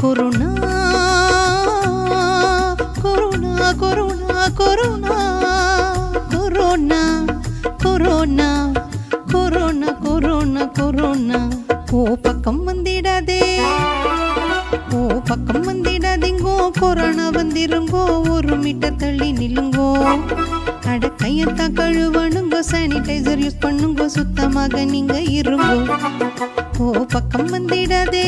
Corona corona corona corona corona corona corona corona corona ஓ பக்கம் வந்திடாதே ஓ பக்கம் வந்திடாதீங்கோ கொரோனா வந்திருங்கோ ஒரு மீட்டர் தள்ளி நில்லுங்கோ. அட கழுவணுங்கோ சானிடைசர் யூஸ் பண்ணுங்கோ சுத்தமாக நீங்க இருங்கோ. ஓ பக்கம் வந்திடாதே.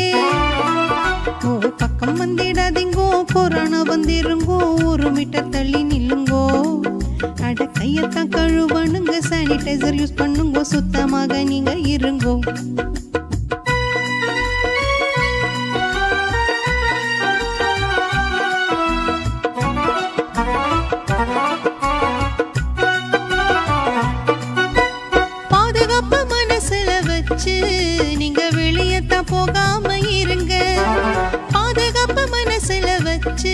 ஓ பக்கம் வந்திடாதீங்கோ கொரோனா வந்திருங்கோ ஒரு மீட்டர் தள்ளி நில்லுங்கோ. அட கழுவணுங்க சானிடைசர் யூஸ் பண்ணுங்கோ சுத்தமாக நீங்க இருங்கோ. வச்சு நீங்க வெளியத்தான் போகாம இருங்க. பாதுகாப்பு மனசுல வச்சு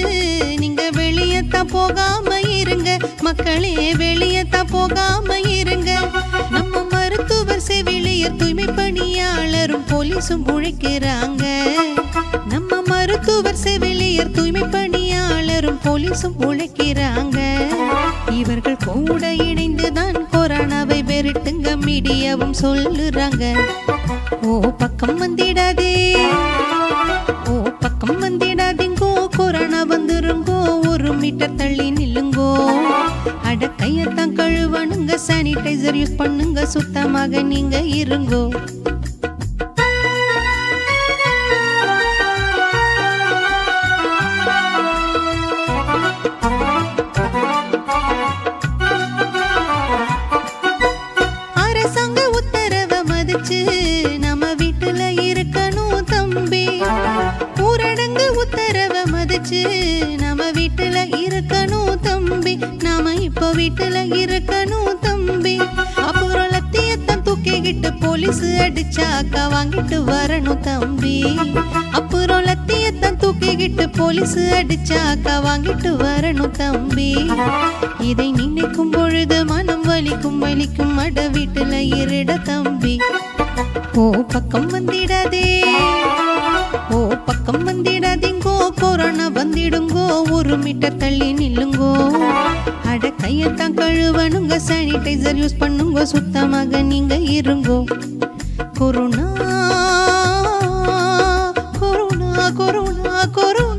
நீங்க வெளியத்தான் போகாம இருங்க. மக்களே வெளியத்தான் போகாம இருங்க. நம்ம மருத்துவர் செவிலியர் தூய்மை பணியாளரும் போலீஸும் உழைக்கிறாங்க. நம்ம மருத்துவர் செவிலியர் தூய்மை பணியாளரும் போலீஸும் உழைக்கிறாங்க. இவர்கள் கூட இணைந்துதான் கொரோனாவை விரட்டுங்க மீடியாவும் சொல்லுறாங்க. ஓ பக்கம் வந்திடாதே. ஓ பக்கம் வந்திடாதீங்கோ. கொரோனா வந்துருங்கோ. ஒரு மீட்டர் தள்ளி நில்லுங்கோ. அட கையத்தான் கழுவணுங்க. சானிடைசர் யூஸ் பண்ணுங்க. சுத்தமாக நீங்க இருங்கோ. மதிச்சு நம்ம வீட்டுல இருக்கணும் தம்பி. ஊரடங்கு உத்தரவை மதிச்சு நம்ம வீட்டுல இருக்கணும் தம்பி. நாம இப்போ வீட்டுல இருக்கணும் தம்பி. அப்புறம் லத்தியத்தான் தூக்கிக்கிட்டு போலீஸ் அடிச்சாக்கா வாங்கிட்டு வரணும் தம்பி. அப்புறம் லத்தியத்தான் தூக்கிக்கிட்டு போலீஸ் அடிச்சாக்கா வாங்கிட்டு வரணும் தம்பி. இதை நினைக்கும் பொழுது மனம் வலி பலிக்கும் அட வீட்டுல இருட தம்பி. ஓ பக்கம் வந்திடாதே. ஓ பக்கம் வந்திடாதீங்கோ. கொரோனா வந்திடுங்கோ. ஒரு மீட்டர் தள்ளி நில்லுங்கோ. அட கையத்தான் கழுவணுங்க. சானிடைசர் யூஸ் பண்ணுங்க. சுத்தமாக நீங்க இருங்கோ. Corona corona corona corona.